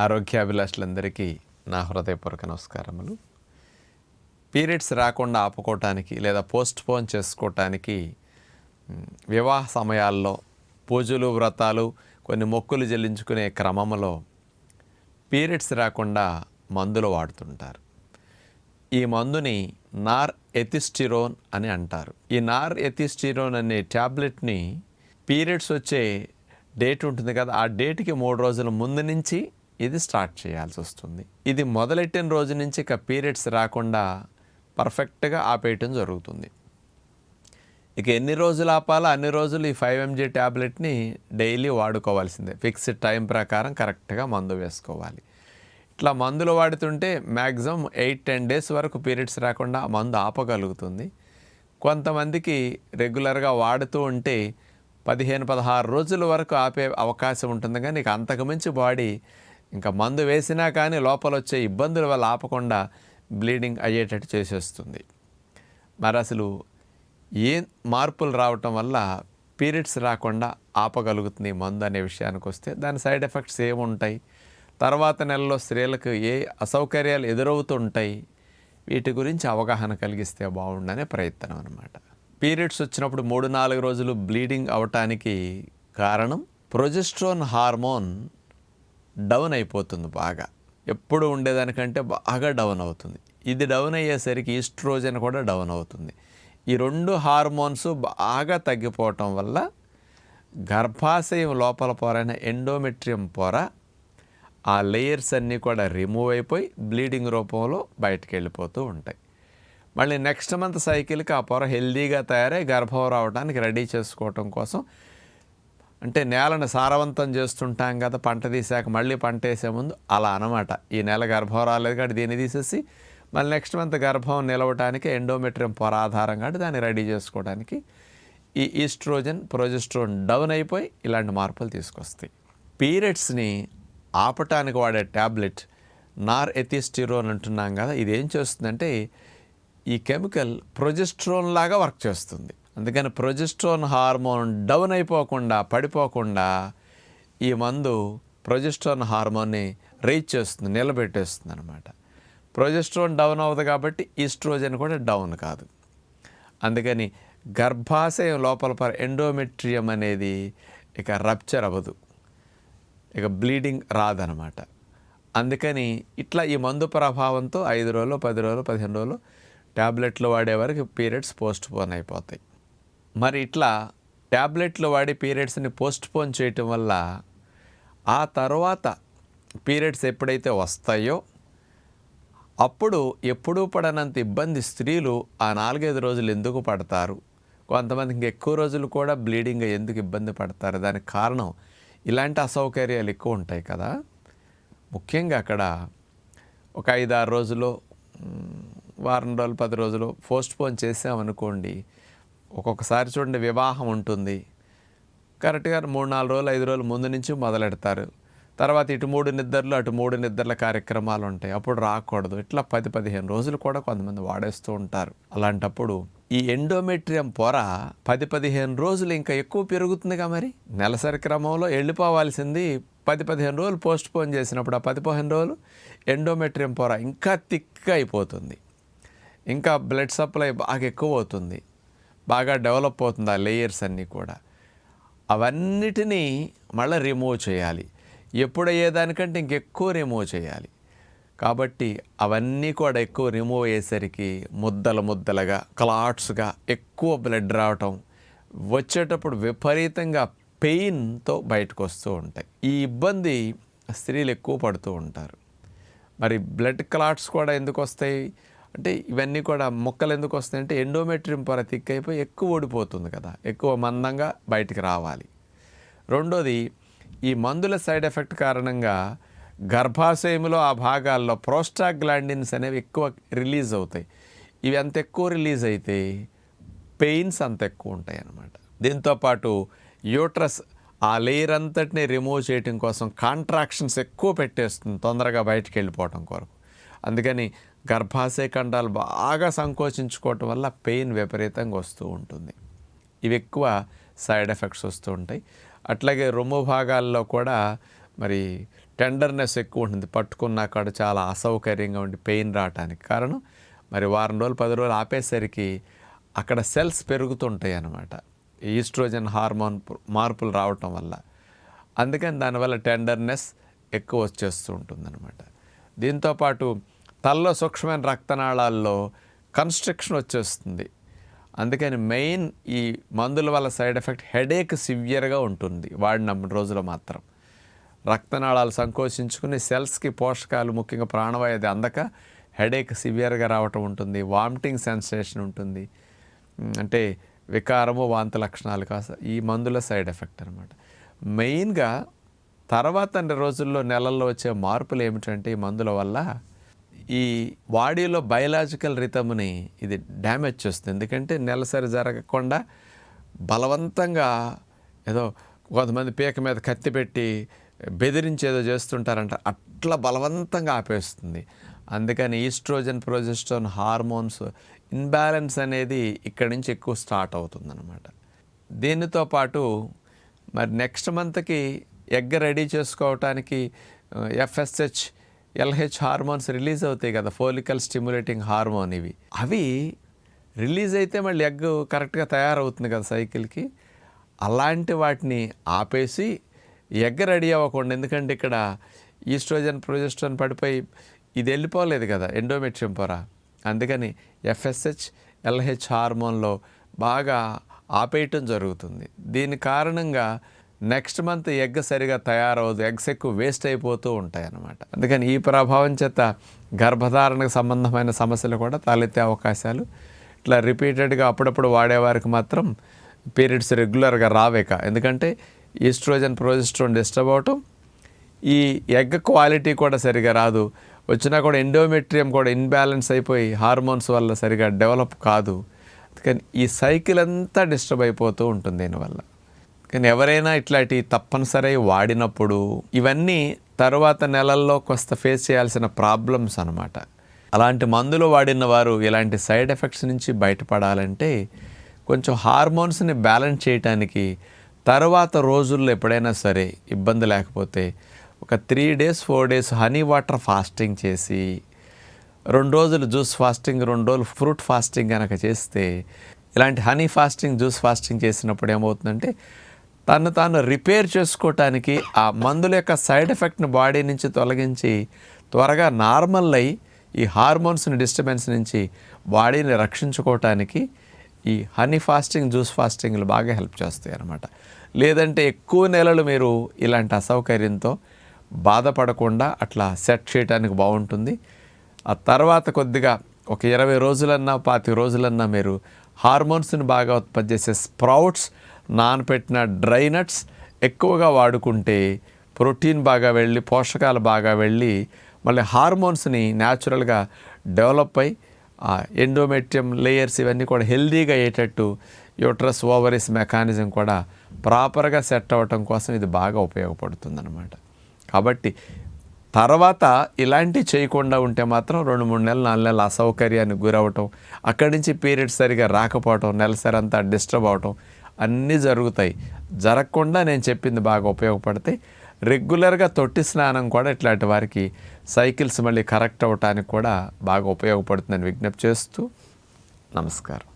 ఆరోగ్యాభిలాషులందరికీ నా హృదయపూర్వక నమస్కారములు. పీరియడ్స్ రాకుండా ఆపుకోవటానికి లేదా పోస్ట్ పోన్ చేసుకోవటానికి వివాహ సమయాల్లో పూజలు వ్రతాలు కొన్ని మొక్కులు చెల్లించుకునే క్రమంలో పీరియడ్స్ రాకుండా మందులు వాడుతుంటారు. ఈ మందుని నార్ ఎథిస్టిరోన్ అని అంటారు. ఈ నార్ ఎథిస్టిరోన్ అనే ట్యాబ్లెట్ని పీరియడ్స్ వచ్చే డేట్ ఉంటుంది కదా ఆ డేట్కి మూడు రోజుల ముందు నుంచి ఇది స్టార్ట్ చేయాల్సి వస్తుంది. ఇది మొదలెట్టిన రోజు నుంచి ఇక పీరియడ్స్ రాకుండా పర్ఫెక్ట్గా ఆపేయటం జరుగుతుంది. ఇక ఎన్ని రోజులు ఆపాలో అన్ని రోజులు ఈ ఫైవ్ ఎంజీ ట్యాబ్లెట్ని డైలీ వాడుకోవాల్సిందే. ఫిక్స్డ్ టైం ప్రకారం కరెక్ట్గా మందు వేసుకోవాలి. ఇట్లా మందులు వాడుతుంటే మ్యాక్సిమం ఎయిట్ టెన్ డేస్ వరకు పీరియడ్స్ రాకుండా ఆ మందు ఆపగలుగుతుంది. కొంతమందికి రెగ్యులర్గా వాడుతూ ఉంటే పదిహేను పదహారు రోజుల వరకు ఆపే అవకాశం ఉంటుంది. కానీ ఇక అంతకుమించి బాడీ ఇంకా మందు వేసినా కానీ లోపల వచ్చే ఇబ్బందుల వల్ల ఆపకుండా బ్లీడింగ్ అయ్యేటట్టు చేసేస్తుంది మరి అసలు ఏ మార్పులు రావటం వల్ల పీరియడ్స్ రాకుండా ఆపగలుగుతుంది మందు అనే విషయానికి వస్తే దాని సైడ్ ఎఫెక్ట్స్ ఏముంటాయి? తర్వాత నెలలో స్త్రీలకు ఏ అసౌకర్యాలు ఎదురవుతుంటాయి? వీటి గురించి అవగాహన కలిగిస్తే బాగుండనే ప్రయత్నం అనమాట పీరియడ్స్ వచ్చినప్పుడు మూడు నాలుగు రోజులు బ్లీడింగ్ అవటానికి కారణం ప్రొజెస్ట్రోన్ హార్మోన్ డౌన్ అయిపోతుంది బాగా. ఎప్పుడు ఉండేదానికంటే బాగా డౌన్ అవుతుంది. ఇది డౌన్ అయ్యేసరికి ఈస్ట్రోజన్ కూడా డౌన్ అవుతుంది. ఈ రెండు హార్మోన్స్ బాగా తగ్గిపోవటం వల్ల గర్భాశయం లోపల పొరైన ఎండోమెట్రియం పొర ఆ లేయర్స్ అన్నీ కూడా రిమూవ్ అయిపోయి బ్లీడింగ్ రూపంలో బయటకు వెళ్ళిపోతూ ఉంటాయి. మళ్ళీ నెక్స్ట్ మంత్ సైకిల్కి ఆ పొర హెల్దీగా తయారై గర్భం రావడానికి రెడీ చేసుకోవటం కోసం అంటే నేలను సారవంతం చేస్తుంటాం కదా పంట తీసాక మళ్ళీ పంట వేసే ముందు అలా అనమాట ఈ నెల గర్భం రాలేదు కాబట్టి దీన్ని తీసేసి మళ్ళీ నెక్స్ట్ మంత్ గర్భం నిలవటానికి ఎండోమెట్రియం పొర ఆధారం కాబట్టి దాన్ని రెడీ చేసుకోవడానికి ఈ ఈస్ట్రోజన్ ప్రొజెస్ట్రోన్ డౌన్ అయిపోయి ఇలాంటి మార్పులు తీసుకొస్తాయి. పీరియడ్స్ని ఆపటానికి వాడే ట్యాబ్లెట్ నార్ ఎథిస్టిరోన్ అంటున్నాం కదా ఇది ఏం చేస్తుందంటే ఈ కెమికల్ ప్రొజెస్ట్రోన్ లాగా వర్క్ చేస్తుంది. అందుకని ప్రొజెస్ట్రోన్ హార్మోన్ డౌన్ అయిపోకుండా పడిపోకుండా ఈ మందు ప్రొజెస్ట్రోన్ హార్మోన్ని రీచ్ చేస్తుంది నిలబెట్టేస్తుంది అనమాట ప్రొజెస్ట్రోన్ డౌన్ అవ్వదు కాబట్టి ఈస్ట్రోజన్ కూడా డౌన్ కాదు. అందుకని గర్భాశయం లోపల పర ఎండోమెట్రియం అనేది ఇక రప్చర్ అవ్వదు. ఇక బ్లీడింగ్ రాదనమాట అందుకని ఇట్లా ఈ మందు ప్రభావంతో ఐదు రోజులు పది రోజులు పదిహేను రోజులు ట్యాబ్లెట్లు వాడే వరకు పీరియడ్స్ పోస్ట్ పోన్ అయిపోతాయి. మరి ఇట్లా ట్యాబ్లెట్లు వాడి పీరియడ్స్ని పోస్ట్పోన్ చేయటం వల్ల ఆ తర్వాత పీరియడ్స్ ఎప్పుడైతే వస్తాయో అప్పుడు ఎప్పుడూ పడనంత ఇబ్బంది స్త్రీలు ఆ నాలుగైదు రోజులు ఎందుకు పడతారు? కొంతమంది ఇంక ఎక్కువ రోజులు కూడా బ్లీడింగ్ ఎందుకు ఇబ్బంది పడతారు? దానికి కారణం ఇలాంటి అసౌకర్యాలు ఎక్కువ ఉంటాయి కదా. ముఖ్యంగా అక్కడ ఒక ఐదారు రోజులు వారం రోజులు పది రోజులు పోస్ట్ పోన్ చేసామనుకోండి ఒక్కొక్కసారి చూడండి వివాహం ఉంటుంది. కరెక్ట్గా మూడు నాలుగు రోజులు ఐదు రోజులు ముందు నుంచి మొదలెడతారు. తర్వాత ఇటు మూడు నిద్రలు అటు మూడు నిద్రల కార్యక్రమాలు ఉంటాయి. అప్పుడు రాకూడదు. ఇట్లా పది పదిహేను రోజులు కూడా కొంతమంది వాడేస్తూ ఉంటారు. అలాంటప్పుడు ఈ ఎండోమెట్రియం పొర పది పదిహేను రోజులు ఇంకా ఎక్కువ పెరుగుతుందిగా మరి? నెలసరి క్రమంలో వెళ్ళిపోవాల్సింది పది పదిహేను రోజులు పోస్ట్ పోన్ చేసినప్పుడు ఆ పది పదిహేను రోజులు ఎండోమెట్రియం పొర ఇంకా థిక్గా అయిపోతుంది. ఇంకా బ్లడ్ సప్లై బాగా ఎక్కువ అవుతుంది. బాగా డెవలప్ అవుతుంది ఆ లేయర్స్ అన్నీ కూడా. అవన్నిటినీ మళ్ళీ రిమూవ్ చేయాలి. ఎప్పుడయ్యే దానికంటే ఇంకెక్కువ రిమూవ్ చేయాలి. కాబట్టి అవన్నీ కూడా ఎక్కువ రిమూవ్ అయ్యేసరికి ముద్దలు ముద్దలుగా క్లాట్స్గా ఎక్కువ బ్లడ్ రావటం వచ్చేటప్పుడు విపరీతంగా పెయిన్తో బయటకు వస్తూ ఉంటాయి. ఈ ఇబ్బంది స్త్రీలు ఎక్కువ పడుతూ ఉంటారు. మరి బ్లడ్ క్లాట్స్ కూడా ఎందుకు వస్తాయి అంటే ఇవన్నీ కూడా మొక్కలు ఎందుకు వస్తాయంటే ఎండోమెట్రియం పొర తిక్కైపోయి ఎక్కువ ఓడిపోతుంది కదా. ఎక్కువ మందంగా బయటికి రావాలి. రెండోది ఈ మందుల సైడ్ ఎఫెక్ట్ కారణంగా గర్భాశయంలో ఆ భాగాల్లో ప్రోస్టాగ్లాండిన్స్ అనేవి ఎక్కువ రిలీజ్ అవుతాయి. ఇవి అంత ఎక్కువ రిలీజ్ అయితే పెయిన్స్ అంత ఎక్కువ ఉంటాయి అన్నమాట దీంతోపాటు యూట్రస్ ఆ లేయర్ అంతటిని రిమూవ్ చేయటం కోసం కాంట్రాక్షన్స్ ఎక్కువ పెట్టేస్తుంది తొందరగా బయటికి వెళ్ళిపోవటం కొరకు. అందుకని గర్భాశయ ఖండాలు బాగా సంకోచించుకోవటం వల్ల పెయిన్ విపరీతంగా వస్తూ ఉంటుంది. ఇవి ఎక్కువ సైడ్ ఎఫెక్ట్స్ వస్తూ ఉంటాయి. అట్లాగే రొమ్ము భాగాల్లో కూడా మరి టెండర్నెస్ ఎక్కువ ఉంటుంది. పట్టుకున్న అక్కడ చాలా అసౌకర్యంగా ఉండి పెయిన్ రావటానికి కారణం మరి వారం రోజులు పది రోజులు ఆపేసరికి అక్కడ సెల్స్ పెరుగుతుంటాయి అన్నమాట. ఈస్ట్రోజన్ హార్మోన్ మార్పులు రావటం వల్ల. అందుకని దానివల్ల టెండర్నెస్ ఎక్కువ వచ్చేస్తూ ఉంటుందన్నమాట. దీంతోపాటు తలలో సూక్ష్మమైన రక్తనాళాల్లో కన్స్ట్రక్షన్ వచ్చేస్తుంది. అందుకని మెయిన్ ఈ మందుల వల్ల సైడ్ ఎఫెక్ట్ హెడేక్ సివియర్గా ఉంటుంది వాడిన రోజులు మాత్రం. రక్తనాళాలు సంకోచించుకుని సెల్స్కి పోషకాలు ముఖ్యంగా ప్రాణవాయుది అందక హెడేక్ సివియర్గా రావటం ఉంటుంది వామిటింగ్ సెన్సేషన్ ఉంటుంది. అంటే వికారము వాంతి లక్షణాలు కాస్త ఈ మందుల సైడ్ ఎఫెక్ట్ అనమాట మెయిన్గా తర్వాత రోజుల్లో నెలల్లో వచ్చే మార్పులు ఏమిటంటే ఈ మందుల వల్ల ఈ బాడీలో బయలాజికల్ రిథమ్ని ఇది డ్యామేజ్ చేస్తుంది. ఎందుకంటే నెలసరి జరగకుండా బలవంతంగా ఏదో కొంతమంది పీక మీద కత్తి పెట్టి బెదిరించేదో చేస్తుంటారంట. అట్లా బలవంతంగా ఆపేస్తుంది. అందుకని ఈస్ట్రోజన్ ప్రొజెస్టోన్ హార్మోన్స్ ఇన్బ్యాలెన్స్ అనేది ఇక్కడి నుంచి ఎక్కువ స్టార్ట్ అవుతుందన్నమాట. దీనితో పాటు మరి నెక్స్ట్ మంత్కి ఎగ్ రెడీ చేసుకోవటానికి ఎఫ్ఎస్హెచ్ ఎల్హెచ్ హార్మోన్స్ రిలీజ్ అవుతాయి కదా ఫోలికల్ స్టిమ్యులేటింగ్ హార్మోన్ ఇవి. అవి రిలీజ్ అయితే మళ్ళీ ఎగ్ కరెక్ట్గా తయారవుతుంది కదా సైకిల్కి. అలాంటి వాటిని ఆపేసి ఎగ్ రెడీ అవ్వకుండా ఎందుకంటే ఇక్కడ ఈస్ట్రోజన్ ప్రొజెస్ట్రోన్ పడిపోయి ఇది వెళ్ళిపోలేదు కదా ఎండోమెట్రియం పొర. అందుకని ఎఫ్ఎస్హెచ్ ఎల్హెచ్ హార్మోన్లో బాగా ఆపేయటం జరుగుతుంది. దీని కారణంగా నెక్స్ట్ మంత్ ఎగ్ సరిగా తయారవదు ఎగ్స్ ఎక్కువ వేస్ట్ అయిపోతూ ఉంటాయి అన్నమాట అందుకని ఈ ప్రభావం చేత గర్భధారణకు సంబంధమైన సమస్యలు కూడా తలెత్తే అవకాశాలు ఇట్లా రిపీటెడ్గా అప్పుడప్పుడు వాడేవారికి మాత్రం పీరియడ్స్ రెగ్యులర్గా రావేక. ఎందుకంటే ఈస్ట్రోజన్ ప్రోజెస్ట్రోన్ డిస్టర్బ్ అవటం ఈ ఎగ్ క్వాలిటీ కూడా సరిగా రాదు. వచ్చినా కూడా ఎండోమెట్రియం కూడా ఇన్బ్యాలెన్స్ అయిపోయి హార్మోన్స్ వల్ల సరిగా డెవలప్ కాదు. అందుకని ఈ సైకిల్ అంతా డిస్టర్బ్ అయిపోతూ ఉంటుంది దీనివల్ల. కానీ ఎవరైనా ఇట్లాంటి తప్పనిసరి వాడినప్పుడు ఇవన్నీ తరువాత నెలల్లో కొంత ఫేస్ చేయాల్సిన ప్రాబ్లమ్స్ అనమాట అలాంటి మందులు వాడిన వారు ఇలాంటి సైడ్ ఎఫెక్ట్స్ నుంచి బయటపడాలంటే కొంచెం హార్మోన్స్ని బ్యాలెన్స్ చేయటానికి తర్వాత రోజుల్లో ఎప్పుడైనా సరే ఇబ్బంది లేకపోతే ఒక three days four days honey water fasting చేసి రెండు రోజులు జ్యూస్ ఫాస్టింగ్ రెండు రోజులు ఫ్రూట్ ఫాస్టింగ్ కనుక చేస్తే ఇలాంటి హనీ ఫాస్టింగ్ జ్యూస్ ఫాస్టింగ్ చేసినప్పుడు ఏమవుతుందంటే తను తాను రిపేర్ చేసుకోవటానికి ఆ మందుల యొక్క సైడ్ ఎఫెక్ట్ని బాడీ నుంచి తొలగించి త్వరగా నార్మల్ అయి ఈ హార్మోన్స్ని డిస్టర్బెన్స్ నుంచి బాడీని రక్షించుకోవటానికి ఈ హనీ ఫాస్టింగ్ జ్యూస్ ఫాస్టింగ్లు బాగా హెల్ప్ చేస్తాయి అన్నమాట. లేదంటే ఎక్కువ నెలలు మీరు ఇలాంటి అసౌకర్యంతో బాధపడకుండా అట్లా సెట్ చేయడానికి బాగుంటుంది. ఆ తర్వాత కొద్దిగా ఒక ఇరవై రోజులన్నా పాతి రోజులన్నా మీరు హార్మోన్స్ని బాగా ఉత్పత్తి చేసే స్ప్రౌట్స్ నానపెట్టిన డ్రై నట్స్ ఎక్కువగా వాడుకుంటే ప్రోటీన్ బాగా వెళ్ళి పోషకాలు బాగా వెళ్ళి మళ్ళీ హార్మోన్స్ని న్యాచురల్గా డెవలప్ అయి ఎండోమెట్రియం లేయర్స్ ఇవన్నీ కూడా హెల్దీగా అయ్యేటట్టు యూట్రస్ ఓవరీస్ మెకానిజం కూడా ప్రాపర్గా సెట్ అవ్వటం కోసం ఇది బాగా ఉపయోగపడుతుందన్నమాట. కాబట్టి తర్వాత ఇలాంటివి చేయకుండా ఉంటే మాత్రం రెండు మూడు నెలలు నాలుగు నెలలు అసౌకర్యానికి గురవటం అక్కడి నుంచి పీరియడ్స్ సరిగా రాకపోవటం నెలసరంతా డిస్టర్బ్ అవటం అన్నీ జరుగుతాయి. జరగకుండా నేను చెప్పింది బాగా ఉపయోగపడతాయి రెగ్యులర్గా తొట్టి స్నానం కూడా ఇట్లాంటి వారికి సైకిల్స్ మళ్ళీ కరెక్ట్ అవ్వటానికి కూడా బాగా ఉపయోగపడుతుందని విజ్ఞప్తి చేస్తూ నమస్కారం.